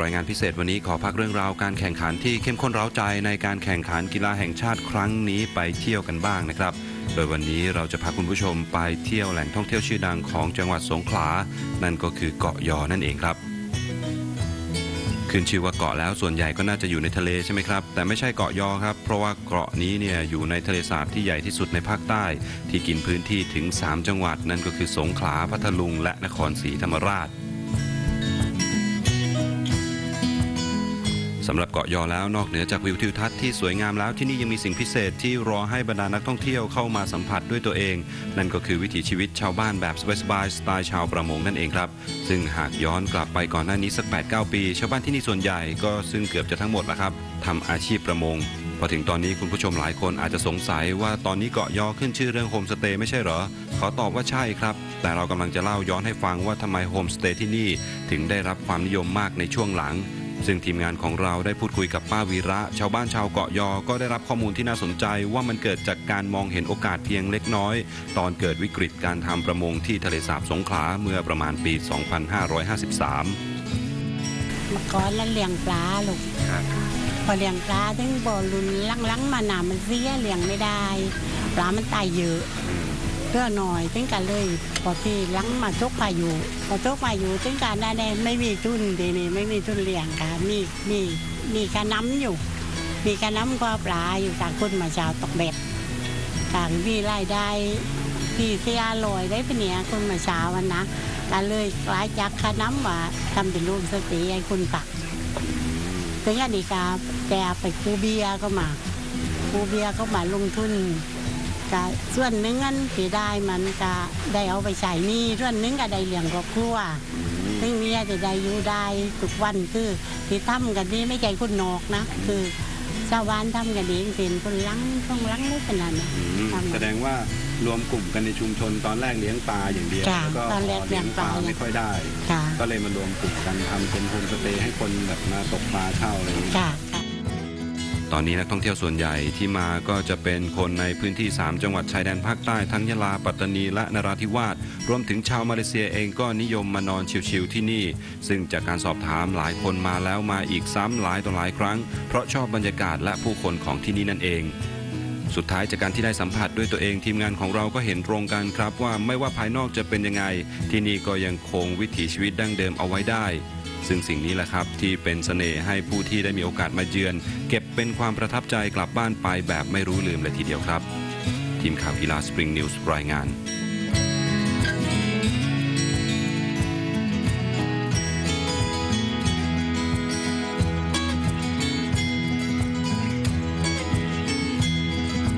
รายงานพิเศษวันนี้ขอพักเรื่องราวการแข่งขันที่เข้มข้นเร้าใจในการแข่งขันกีฬาแห่งชาติครั้งนี้ไปเที่ยวกันบ้างนะครับ โดยวันนี้เราจะพาคุณผู้ชมไปเที่ยวแหล่งท่องเที่ยวชื่อดังของจังหวัดสงขลา นั่นก็คือเกาะยอนั่นเองครับขึ้นชื่อว่าเกาะแล้วส่วนใหญ่ก็น่าจะอยู่ในทะเลใช่ไหมครับ แต่ไม่ใช่เกาะยอครับ เพราะว่าเกาะนี้เนี่ยอยู่ในทะเลสาบที่ใหญ่ที่สุดในภาคใต้ ที่กินพื้นที่ถึง 3 จังหวัด นั่นก็คือสงขลาพัทลุงและนครศรีธรรมราช สำหรับเกาะยอแล้วนอกเหนือจากวิวทิวทัศน์ที่สวยงามแล้วที่นี่ยังมีสิ่งพิเศษที่รอให้บรรดานักท่องเที่ยวเข้ามาสัมผัสด้วยตัวเอง นั่นก็คือวิถีชีวิตชาวบ้านแบบสบายๆสไตล์ชาวประมงนั่นเองครับ ซึ่งหากย้อนกลับไปก่อนหน้านี้สัก 8-9 ปี ชาวบ้านที่นี่ส่วนใหญ่ก็ซึ่งเกือบจะทั้งหมดและครับทำอาชีพประมงพอถึงตอนนี้คุณผู้ชมหลายคนอาจจะสงสัยว่าตอนนี้เกาะยอขึ้นชื่อเรื่องโฮมสเตย์ไม่ใช่เหรอ ขอตอบว่าใช่ครับ แต่เรากำลังจะเล่าย้อนให้ฟังว่าทำไมโฮมสเตย์ที่นี่ถึงได้รับความนิยมมากในช่วงหลัง ซึ่งทีมงานของเราได้พูดคุยกับป้าวีระ ชาวบ้านชาวเกาะยอ ก็ได้รับข้อมูลที่น่าสนใจว่ามันเกิดจากการมองเห็นโอกาสเพียงเล็กน้อย ตอนเกิดวิกฤตการทำประมงที่ทะเลสาบสงขลาเมื่อประมาณปี 2553 เมื่อก่อนแล้วเลี้ยงปลาลูกครับ พอเลี้ยงปลาถึงบ่อลุนลังๆมาหนามันเสียเลี้ยงไม่ได้ ปลามันตายเยอะ เพื่อหน่อยถึงกันเลยพอที่ลังมาทุกพายุพอทุกพายุถึงการได้แน่ไม่มีทุนดีนี่ไม่มีทุนเลี้ยงค่ะมีมีมีกระน้ำอยู่ มีกระน้ำก็ปลาอยู่ต่างคนมาชาวตกเบ็ดต่างมีรายได้ที่เสียลอยได้เป็นเนี่ยคนมาเช้าวันนะก็เลยกลายจากคาน้ำว่าทำเป็นรูปสติให้คุณปักถึงอันนี้กาแกไปคูเบียก็มาคูเบียก็มาลงทุน ก็ส่วนหนึ่งอันที่ได้มันก็ได้เอาไปใช้หนี่ส่วนหนึ่งก็ได้เลี้ยงครอบครัว ซึ่งเมียจะได้อยู่ได้ทุกวันคือที่ทำกันนี่ไม่ใช่คนนอกนะ คือชาวบ้านทำกันเองเป็นคนลังต้องลังไม่ขนาดนั้นทำแสดงว่ารวมกลุ่มกันในชุมชนตอนแรกเลี้ยงปลาอย่างเดียวจ้ะแล้วก็ตอนแรกพอเลี้ยงปลาเลี้ยงปลา ไม่ค่อยได้ ค่ะก็เลยมารวมกลุ่มกันทำเป็นโฮมสเตย์ให้คนแบบมาตกปลาเช่าอะไรอย่างเงี้ย ค่ะค่ะ ตอนนี้นักท่องเที่ยวส่วนใหญ่ที่มาก็จะเป็นคนในพื้นที่ 3 จังหวัดชายแดนภาคใต้ทั้งยะลาปัตตานีและนราธิวาสรวมถึงชาวมาเลเซียเองก็นิยมมานอนชิลๆที่นี่ ซึ่งจากการสอบถามหลายคนมาแล้วมาอีกซ้ำหลายต่อหลายครั้ง เพราะชอบบรรยากาศและผู้คนของที่นี่นั่นเองสุดท้ายจากการที่ได้สัมผัสด้วยตัวเองทีมงานของเราก็เห็นตรงกันครับว่าไม่ว่าภายนอกจะเป็นยังไง ที่นี่ก็ยังคงวิถีชีวิตดั้งเดิมเอาไว้ได้ ซึ่งสิ่งนี้แหละครับที่เป็นเสน่ห์ให้ผู้ที่ได้มีโอกาสมาเยือน เก็บเป็นความประทับใจกลับบ้านไปแบบไม่รู้ลืมเลยทีเดียวครับ ทีมข่าวกีฬาสปริงนิวส์รายงาน